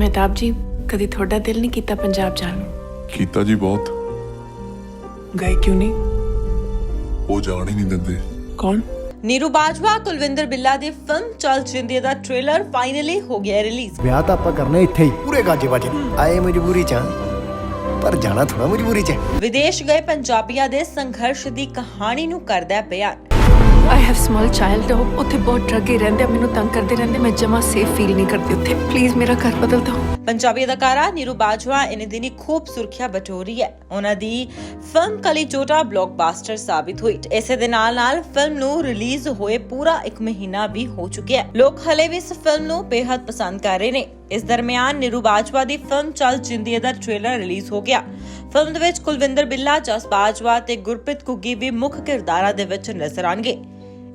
ਮਹਿਤਾਬ ਜੀ ਕਦੀ ਤੁਹਾਡਾ ਦਿਲ ਨਹੀਂ ਕੀਤਾ ਪੰਜਾਬ ਜਾਣ ਨੂੰ? ਕੀਤਾ ਜੀ ਬਹੁਤ। ਗਏ ਕਿਉਂ ਨਹੀਂ? ਉਹ ਜਾਣ ਹੀ ਨਹੀਂ ਦਿੰਦੇ। ਕੌਣ? ਨੀਰੂ ਬਾਜਵਾ ਕੁਲਵਿੰਦਰ ਬਿੱਲਾ ਦੀ ਫਿਲਮ ਚਲ ਜਿੰਦੇ ਦਾ ਟ੍ਰੇਲਰ ਫਾਈਨਲੀ ਹੋ ਗਿਆ ਰਿਲੀਜ਼ ਵਿਆਹ ਤਾਂ ਆਪਾਂ ਕਰਨਾ ਇੱਥੇ ਹੀ ਪੂਰੇ ਗਾਜੇ ਵਾਜੇ। ਆਏ ਮਜਬੂਰੀ ਚ ਹਾਂ। ਪਰ ਜਾਣਾ ਥੋੜਾ ਮਜਬੂਰੀ ਚ। ਹੈ। ਵਿਦੇਸ਼ ਗਏ ਪੰਜਾਬੀਆਂ ਦੇ ਸੰਘਰਸ਼ ਦੀ ਕਹਾਣੀ ਨੂੰ ਕਰਦਾ ਹੈ ਬਿਆਨ ਆਈ ਹੈਵ ਸਮਾਲ ਚਾਈਲਡ ਉੱਥੇ ਬਹੁਤ ਡਰਗੇ ਰਹਿੰਦੇ ਆ, ਮੈਨੂੰ ਤੰਗ ਕਰਦੇ ਰਹਿੰਦੇ, ਮੈਂ ਜਮਾ ਸੇਫ ਫੀਲ ਨਹੀਂ ਕਰਦੀ ਉੱਥੇ। ਪਲੀਜ਼ ਮੇਰਾ ਘਰ ਬਦਲ ਦਿਓ। ਪੰਜਾਬੀ ਅਦਾਕਾਰਾ ਨੀਰੂ ਬਾਜਵਾ ਇਨ ਦਿਨੀ ਖੂਬ ਸੁਰਖੀਆਂ ਬਟੋਰੀ ਹੈ। ਉਹਨਾਂ ਦੀ ਫਿਲਮ ਕਲੀ ਚੋਟਾ ਸਾਬਿਤ ਹੋਈ। ਇਸੇ ਦੇ ਨਾਲ ਨਾਲ ਫਿਲਮ ਨੂੰ ਰਿਲੀਜ਼ ਹੋਏ ਪੂਰਾ ਇੱਕ ਮਹੀਨਾ ਵੀ ਹੋ ਚੁੱਕਿਆ ਹੈ। ਲੋਕ ਹਲੇ ਵੀ ਇਸ ਫਿਲਮ ਨੂੰ ਬੇहद ਪਸੰਦ ਕਰ ਰਹੇ ਨੇ। ਇਸ ਦਰਮਿਆਨ ਨੀਰੂ ਬਾਜਵਾ ਦੀ ਫਿਲਮ ਚਲ ਜਿੰਦੀਏ ਦਾ ਟ੍ਰੇਲਰ ਰਿਲੀਜ਼ ਹੋ ਗਿਆ। ਫਿਲਮ ਦੇ ਵਿੱਚ ਕੁਲਵਿੰਦਰ ਬਿੱਲਾ, ਜਸ ਬਾਜਵਾ ਤੇ ਗੁਰਪ੍ਰੀਤ ਕੁੱਗੀ ਵੀ ਮੁੱਖ ਕਿਰਦਾਰਾਂ ਦੇ ਵਿੱਚ ਨਜ਼ਰ ਆਣਗੇ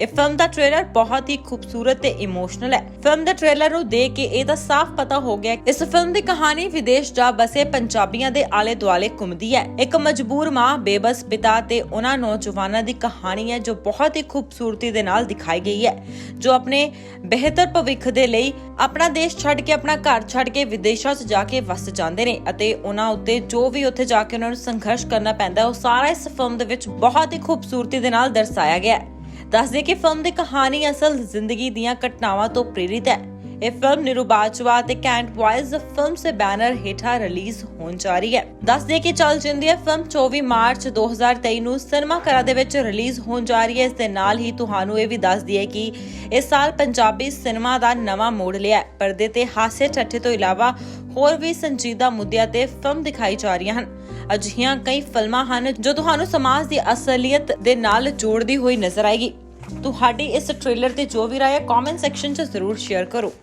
ਇਹ ਫਿਲਮ ਦਾ ਟ੍ਰੇਲਰ ਬਹੁਤ ਹੀ ਖੂਬਸੂਰਤ ਤੇ ਇਮੋਸ਼ਨਲ ਹੈ। ਫਿਲਮ ਦੇ ਟ੍ਰੇਲਰ ਨੂੰ ਦੇਖ ਕੇ ਇਹ ਤਾਂ ਸਾਫ਼ ਪਤਾ ਹੋ ਗਿਆ ਇਸ ਫਿਲਮ ਦੀ ਕਹਾਣੀ ਵਿਦੇਸ਼ ਜਾ ਬਸੇ ਪੰਜਾਬੀਆਂ ਦੇ ਆਲੇ ਦੁਆਲੇ ਘੁੰਮਦੀ ਹੈ। ਇੱਕ ਮਜਬੂਰ ਮਾਂ, ਬੇਬਸ ਪਿਤਾ ਤੇ ਉਹਨਾਂ ਨੌਜਵਾਨਾਂ ਦੀ ਕਹਾਣੀ ਹੈ ਜੋ ਬਹੁਤ ਹੀ ਖੂਬਸੂਰਤੀ ਦੇ ਨਾਲ ਦਿਖਾਈ ਗਈ ਹੈ, ਜੋ ਆਪਣੇ ਬਿਹਤਰ ਭਵਿੱਖ ਦੇ ਲਈ ਆਪਣਾ ਦੇਸ਼ ਛੱਡ ਕੇ, ਆਪਣਾ ਘਰ ਛੱਡ ਕੇ ਵਿਦੇਸ਼ਾਂ 'ਚ ਜਾ ਕੇ ਵਸ ਜਾਂਦੇ ਨੇ ਅਤੇ ਉਹਨਾਂ ਉੱਤੇ ਜੋ ਵੀ ਉੱਥੇ ਜਾ ਕੇ ਉਹਨਾਂ ਨੂੰ ਸੰਘਰਸ਼ ਕਰਨਾ ਪੈਂਦਾ ਉਹ ਸਾਰਾ ਇਸ ਫਿਲਮ ਦੇ ਵਿੱਚ ਬਹੁਤ ਹੀ ਖੂਬਸੂਰਤੀ ਦੇ ਨਾਲ ਦਰਸਾਇਆ ਗਿਆ ਹੈ। ਦੱਸਦੇ ਕਿ ਫਿਲਮ ਦੀ ਕਹਾਣੀ ਅਸਲ ਜ਼ਿੰਦਗੀ ਦੀਆਂ ਘਟਨਾਵਾਂ ਤੋਂ ਪ੍ਰੇਰਿਤ ਹੈ। ਇਹ ਫਿਲਮ ਨਿਰੂ ਬਾਜਵਾ ਤੇ ਕੈਂਟ ਬॉयਜ਼ ਫਿਲਮ ਦੇ ਬੈਨਰ ਹੇਠਾਂ ਰਿਲੀਜ਼ ਹੋਣ ਜਾ ਰਹੀ ਹੈ। ਦੱਸਦੇ ਕਿ ਚੱਲ ਜਿੰਦੀ ਹੈ ਫਿਲਮ 24 ਮਾਰਚ 2023 ਨੂੰ ਸਿਨੇਮਾ ਘਰਾਂ ਦੇ ਵਿੱਚ ਰਿਲੀਜ਼ ਹੋਣ ਜਾ ਰਹੀ ਹੈ। ਇਸ ਦੇ ਨਾਲ ਹੀ ਤੁਹਾਨੂੰ ਇਹ ਵੀ ਦੱਸ ਦਈਏ ਕਿ ਇਸ ਸਾਲ ਪੰਜਾਬੀ ਸਿਨੇਮਾ ਦਾ ਨਵਾਂ ਮੋੜ ਲਿਆ ਹੈ। ਪਰਦੇ ਤੇ ਹਾਸੇ ਠੱਠੇ ਤੋਂ ਇਲਾਵਾ ਹੋਰ ਵੀ ਸੰਜੀਦਾ ਮੁੱਦਿਆਂ ਤੇ ਫਿਲਮ ਦਿਖਾਈ ਜਾ ਰਹੀਆਂ ਹਨ। ਅਜਿਹੀਆਂ ਕਈ ਫਿਲਮਾਂ ਹਨ ਜੋ ਤੁਹਾਨੂੰ ਸਮਾਜ ਦੀ ਅਸਲੀਅਤ ਦੇ ਨਾਲ ਜੋੜਦੀ ਹੋਈ ਨਜ਼ਰ ਆਏਗੀ। ਤੁਹਾਡੀ ਇਸ ਟ੍ਰੇਲਰ ਤੇ ਜੋ ਵੀ ਰਾਏ ਹੈ ਕਮੈਂਟ ਸੈਕਸ਼ਨ 'ਚ ਜ਼ਰੂਰ ਸ਼ੇਅਰ ਕਰੋ।